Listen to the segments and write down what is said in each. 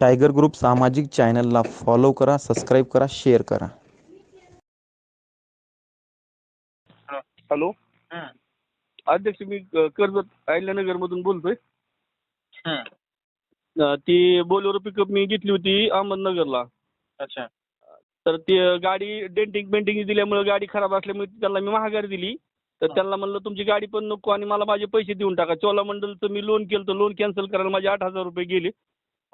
Tiger group सामाजिक चॅनलला follow करा सबस्क्राईब करा शेअर करा. हॅलो? अध्यक्ष मी क- कर्जत अहिल्यानगरमधून बोलतोय. अं, ती बोलेरो पिकअप मी घेतली होती अहमदनगरला. अच्छा. तर ती अं, गाडी डेंटिंग पेंटिंग दिल्यामुळे गाडी खराब असल्यामुळे त्यांना मी महागारी दिली. तर हा. त्यांना म्हणलं तुमची गाडी पण नको आणि मला माझे पैसे देऊन टाका. चोलामंडलचं मी लोन केलं तर लोन कॅन्सल करायला माझे आठ हजार रुपये गेले.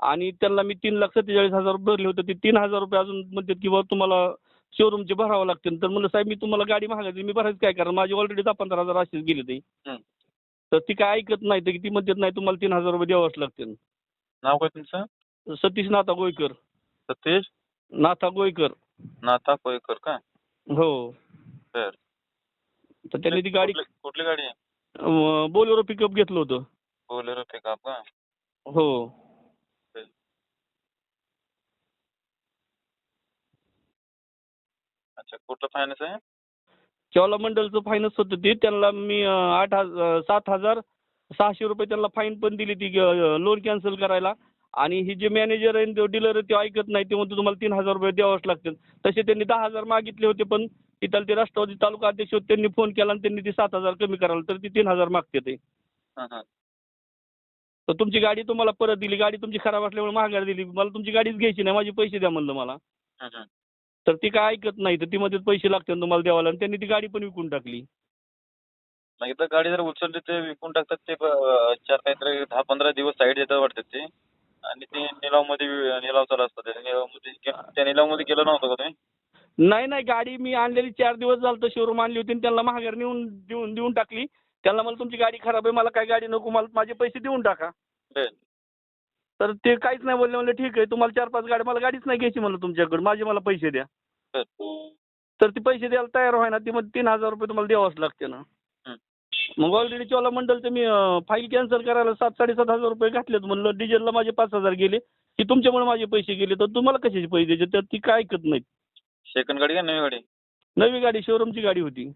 आणि त्यांना मी तीन लाख सत्तेचाळीस हजार रुपये भरले होते. ते तीन हजार रुपये अजून म्हणतात की बाबा तुम्हाला शोरूमचे भरावं लागतील. तर म्हणलं साहेब मी तुम्हाला गाडी महागायची मी भरायचं काय कारण माझे ऑलरेडी दहा पंधरा हजार असेच गेले ते हं. तर ती काय ऐकत नाही तर ती म्हणतात नाही तुम्हाला तीन हजार रुपये द्यावंच लागतील. नाव काय तुमचं? सतीश नाथा गोयकर. सतीश? नाथा गोयकर. नाथा कोयकर का? हो. बर. तर त्यांनी ती गाडी कुठली कुठली गाडी आहे? बोलेरो पिकअप घेतलं होतं. बोलेरो पिकअप का? हो. अच्छा कुठलं फायनान्स आहे? चोलामंडलचं फायनान्स होतं ते. त्यांना मी आठ हजार सात हजार सहाशे रुपये त्यांना फाईन पण दिली ती लोन कॅन्सल करायला. आणि ही जे मॅनेजर आहे तो डीलर आहे ते ऐकत नाही. ते म्हणतो तुम्हाला तीन हजार रुपये द्यावंच लागतील. तसे त्यांनी दहा हजार मागितले होते पण तिथं ते राष्ट्रवादी तालुका अध्यक्ष होते त्यांनी फोन केला आणि त्यांनी ते सात हजार कमी करायला. तर ती तीन हजार मागते ते. तर तुमची गाडी तुम्हाला परत दिली. गाडी तुमची खराब असल्यामुळे महागारी दिली. मला तुमची गाडीच घ्यायची नाही. माझे पैसे द्या म्हणलं मला. तर ती काय ऐकत नाही तर ती मध्ये पैसे लागतात तुम्हाला द्यावाला आणि त्यांनी ती गाडी पण विकून टाकली. मग एकदा गाडी जर उचलली ते विकून टाकतात ते ब- चार काहीतरी दहा पंधरा दिवस साईड देतात वाटतात ते. आणि ते निलावमध्ये वि- निलाव चालू असतात त्या निलावमध्ये के- त्या निलावमध्ये केलं नव्हतं का तुम्ही? नाही नाही गाडी मी आणलेली चार दिवस झालं तर शोरूम आणली होती आणि त्यांना महागार नेऊन देऊन देऊन टाकली. त्यांना मला तुमची गाडी खराब आहे मला काय गाडी नको मला माझे पैसे देऊन टाका. बर. तर ते काहीच नाही बोलले म्हणलं ठीक आहे तुम्हाला चार पाच गाडी मला गाडीच नाही घ्यायची म्हणलं तुमच्याकडे माझे मला पैसे द्या. तर. ते पैसे द्यायला तयार व्हाय ना ती मग तीन हजार रुपये तुम्हाला द्यावंच लागते ना. मग ऑलरेडी चोला मंडलचं मी फाईल कॅन्सल करायला सात साडेसात हजार रुपये घातलेत म्हणलं डिझेलला माझे पाच हजार गेले की तुमच्यामुळे माझे पैसे गेले तर तुम्हाला कशाचे पैसे द्यायचे? तर ती काय ऐकत नाहीत. सेकंड गाडी का नवी गाडी? नवी गाडी शोरूमची गाडी होती.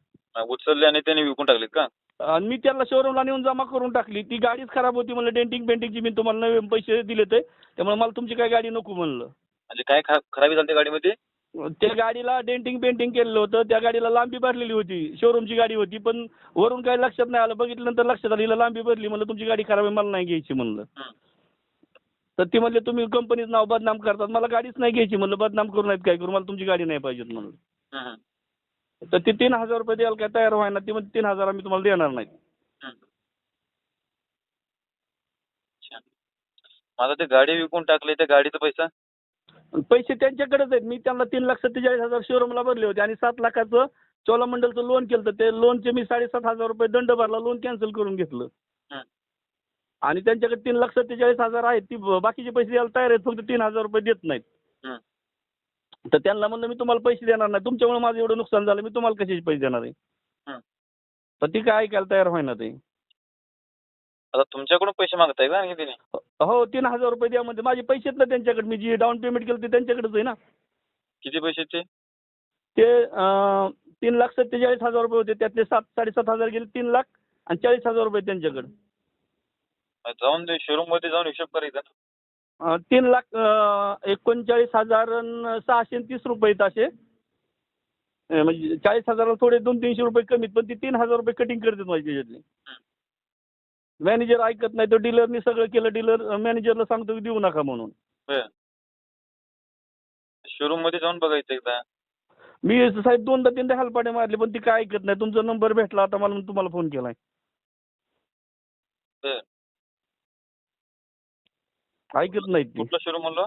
उचलली आणि त्यांनी विकून टाकलीत का? आणि मी त्याला शोरूमला नेऊन जमा करून टाकली. ती गाडीच खराब होती म्हणलं डेंटिंग पेंटिंगची मी तुम्हाला नवे पैसे दिले ते त्यामुळे मला तुमची काय गाडी नको म्हणलं. म्हणजे काय खराबी झाली गाडीमध्ये? त्या गाडीला डेंटिंग पेंटिंग केलेलं होतं. त्या गाडीला लांबी भरलेली होती. शोरूमची गाडी होती पण वरून काय लक्षात नाही आलं. बघितल्यानंतर लक्षात आलं हिला लांबी भरली म्हणलं तुमची गाडी खराब आहे मला नाही घ्यायची म्हणलं. हं. तर ती म्हणले तुम्ही कंपनीचं नाव बदनाम करतात मला गाडीच नाही घ्यायची म्हणलं. बदनाम करू नाहीत काय करू मला तुमची गाडी नाही पाहिजेत म्हणलं. तर ते तीन हजार रुपये द्यायला काय तयार व्हायना ती म्हणजे तीन हजार आम्ही तुम्हाला देणार नाही माझा ते गाडी विकून टाकली त्या गाडीचा पैसा? पैसे त्यांच्याकडेच आहेत. मी त्यांना तीन लाख सत्तेचाळीस हजार शोरूमला भरले होते आणि सात लाखाचं चोलामंडलचं लोन केलं तर ते लोनचे मी साडेसात हजार रुपये दंड भरला लोन कॅन्सल करून घेतलं. आणि त्यांच्याकडे तीन लाख सत्तेचाळीस हजार आहेत. ती बाकीचे पैसे द्यायला तयार आहेत फक्त तीन हजार रुपये देत नाहीत. तर त्यांना म्हणलं मी तुम्हाला पैसे देणार नाही. तुमच्यामुळे माझं एवढं नुकसान झालं. मी तुम्हाला कशाचे पैसे देणार आहे. तर ती काय ऐकायला तयार होईना ते. आता तुमच्याकडून पैसे मागताय का आणखी तिने? हो तीन हजार रुपये द्या म्हणजे माझे पैसे आहेत ना त्यांच्याकडे. मी जे डाऊन पेमेंट केलं ते त्यांच्याकडेच आहे ना. किती पैसे ते? ते अं, तीन लाख सत्तेचाळीस हजार रुपये होते. त्यातले सात साडेसात हजार गेले तीन लाख आणि चाळीस हजार रुपये त्यांच्याकडे. जाऊन शोरूममध्ये जाऊन हिशोब करायचा ना अं, तीन लाख अं, एकोणचाळीस हजार अन् सहाशे आणि तीस रुपये आहेत असे. अं, म्हणजे चाळीस हजाराला थोडे दोन तीनशे रुपये कमीत पण ती तीन हजार रुपये कटिंग करतात माझी त्याच्यातली मॅनेजर ऐकत नाही तो डीलरनी सगळं केलं डीलर मॅनेजरला सांगतो की देऊ नका म्हणून. शोरूममध्ये जाऊन बघायचं एकदा. मी साहेब दोनदा तीनदा हलपाटे मारले पण ती काय ऐकत नाही. तुमचा नंबर भेटला आता मला म्हणून तुम्हाला फोन केलाय. ऐकत नाहीत ती. कुठलं शोरूम म्हणलं?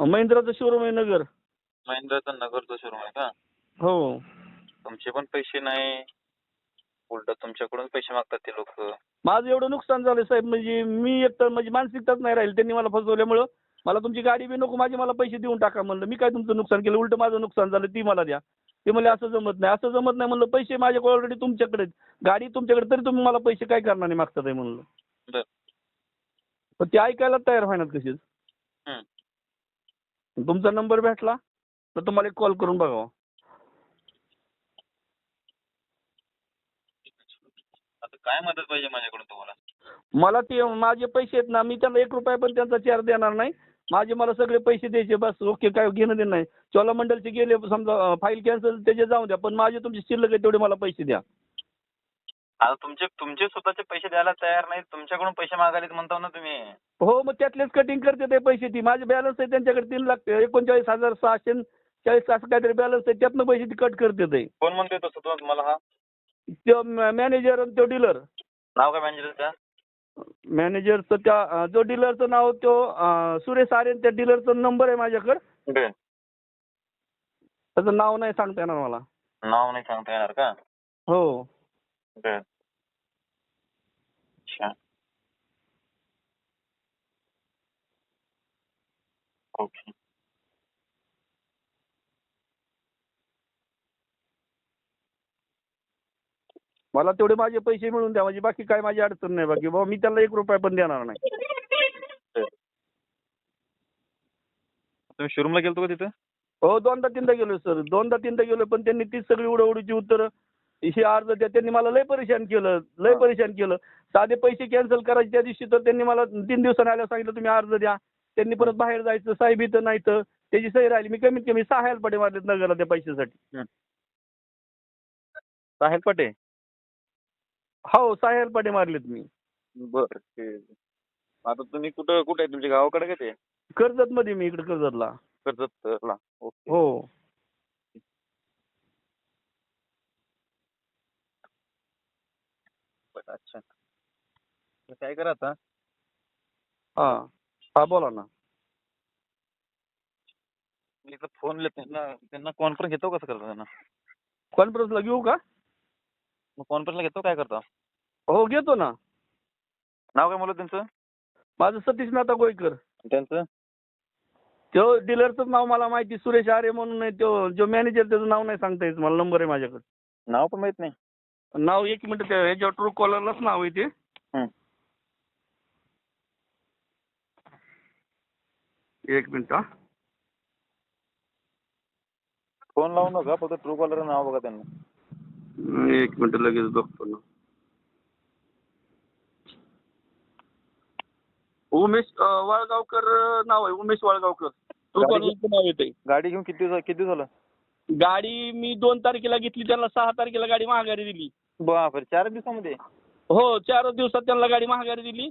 महिंद्राचं शोरूम आहे नगर. महिंद्राचं नगरचं शोरूम आहे का? हो. तुमचे पण पैसे नाही. उलट तुमच्याकडून पैसे मागतात ते लोक. माझं एवढं नुकसान झालं साहेब म्हणजे मी एकतर म्हणजे मानसिकताच नाही राहील त्यांनी मला फसवल्यामुळं. मला तुमची गाडी बी नको माझे मला पैसे देऊन टाका म्हणलं. मी काय तुमचं नुकसान केलं? उलट माझं नुकसान झालं ती मला द्या. ते म्हणले असं जमत नाही असं जमत नाही म्हणलं पैसे माझ्याकडे ऑलरेडी तुमच्याकडे. गाडी तुमच्याकडे तरी तुम्ही मला पैसे काय करणार नाही मागतात आहे म्हणलं. बर. पण ते ऐकायला तयार व्हायनात कशीच. तुमचा नंबर भेटला तर तुम्हाला एक कॉल करून बघावा आता काय मदत पाहिजे माझ्याकडून तुम्हाला? मला ते माझे पैसे आहेत ना मी त्यांना एक रुपया पण त्यांचा चार्ज देणार नाही. माझे मला सगळे पैसे द्यायचे बस ओके काय घेणं देणं नाही. चोलामंडलचे गेले समजा फाईल कॅन्सल त्याचे जाऊ द्या पण माझे तुमचे शिल्लक आहे तेवढे मला पैसे द्या. आता तुमचे तुमचे स्वतःचे पैसे द्यायला तयार नाहीत तुमच्याकडून पैसे मागायलेत म्हणता ना तुम्ही. हो मग त्यातलेच कटिंग करते ते पैसे ती. माझे बॅलन्स आहे त्यांच्याकडे तीन लाख एकोणचाळीस हजार सहाशे चाळीस असं काहीतरी बॅलन्स आहे त्यातनं पैसे ती कट करते ते. कोण म्हणतोय तसं तुम्हाला हा? तो मॅनेजर आणि तो डीलर नाव काय मॅनेजरचं मॅनेजरचं त्या जो डीलरचं नाव तो अं, सुरेश आर्यन त्या डीलरचा नंबर आहे माझ्याकडे. बर. त्याचं नाव नाही सांगता येणार मला. नाव नाही सांगता येणार का? हो. बर. अच्छा. ओके. मला तेवढे माझे पैसे मिळून द्या म्हणजे बाकी काय माझी अडचण नाही बाकी बाबा मी त्याला एक रुपया पण देणार नाही. तुम्ही शोरूमला गेलतो का तिथं? हो दोनदा तीनदा गेलो सर दोनदा तीनदा गेलो पण त्यांनी तीच सगळी उडवडीची उत्तरं हे अर्ज द्या. त्यांनी मला लय परेशान केलं लय. परेशान केलं. साधे पैसे कॅन्सल करायचे त्या दिवशी तर त्यांनी मला तीन दिवसांनी आल्यावर सांगितलं तुम्ही अर्ज द्या. त्यांनी परत बाहेर जायचं साहेब इथं नाही तर त्याची सही राहिली. मी कमीत कमी सहा हेल्पडे मारलेत नगरला त्या पैशासाठी साहेब पटे हो सहा हेल्पडे मारलेत मी. बर आता तुम्ही कुठं कुठे आहे तुमच्या गावाकडे का ते? कर्जत मध्ये मी इकडे कर्जतला. कर्जतला. ओके. हो. बरं, अच्छा. तर काय करा आता? हा हा बोला ना. मी इथं फोन त्यांना त्यांना कॉन्फरन्स घेतो कसं करतो त्यांना कॉन्फरन्सला घेऊ का? मग कॉन्फरन्सला घेतो काय करतो? हो घेतो ना. नाव काय म्हणलं त्यांचं? माझं सतीश नाथा गोयकर त्यांचं? तो डीलरचं नाव मला माहिती सुरेश आरे म्हणून आहे तो जो मॅनेजर त्याचं नाव नाही सांगता येत मला नंबर आहे माझ्याकडे. नाव पण माहीत नाही. नाव एक मिनिट त्या ह्याच्यावर ट्रू कॉलरलाच नाव आहे ते. हं. एक मिनिट हा. फोन लावू नका फक्त ट्रू कॉलर नाव बघा त्यांना. एक मिनिट लगेच बघतो ना. उमेश अं, वाळगावकर नाव आहे उमेश वाळगावकर. कॉलरचं नाव येते गाडी घेऊन किती दिवस किती दिवस झालं? गाडी मी दोन तारखेला घेतली त्यांना सहा तारखेला गाडी महागारी दिली. बापरे चार दिवसामध्ये? हो चार दिवसात त्यांना गाडी महागारी दिली.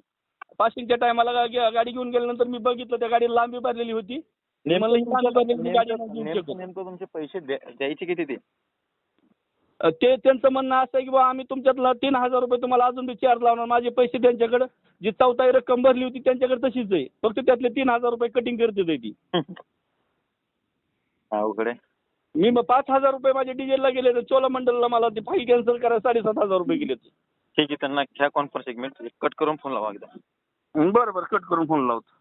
पासिंगच्या टायमाला गाडी घेऊन गेल्यानंतर मी बघितलं त्या गाडी लांबी भरलेली होती. मला ही लांबी भरलेली गाडी नाही घेऊन नेमकं. नेमकं तुमचे पैसे द्या- द्यायचे किती ते? ते त्यांचं म्हणणं असं आहे की बा आम्ही तुमच्यातला तीन हजार रुपये तुम्हाला अजून बी चार्ज लावणार. माझे पैसे त्यांच्याकडे जी चौथाई रक्कम भरली होती त्यांच्याकडे तशीच आहे. फक्त त्यातले तीन हजार रुपये कटिंग करते ते. ती अवघड आहे. मी मग पाच हजार रुपये माझे डिझेलला गेले तर चोलामंडलला मला ते फाईल कॅन्सल करायला साडेसात हजार रुपये गेले ठीक आहे त्यांना घ्या कॉन्फरन्स एक मिनिट कट करून फोन लावा एकदा. बरं बरं कट करून फोन लावतो.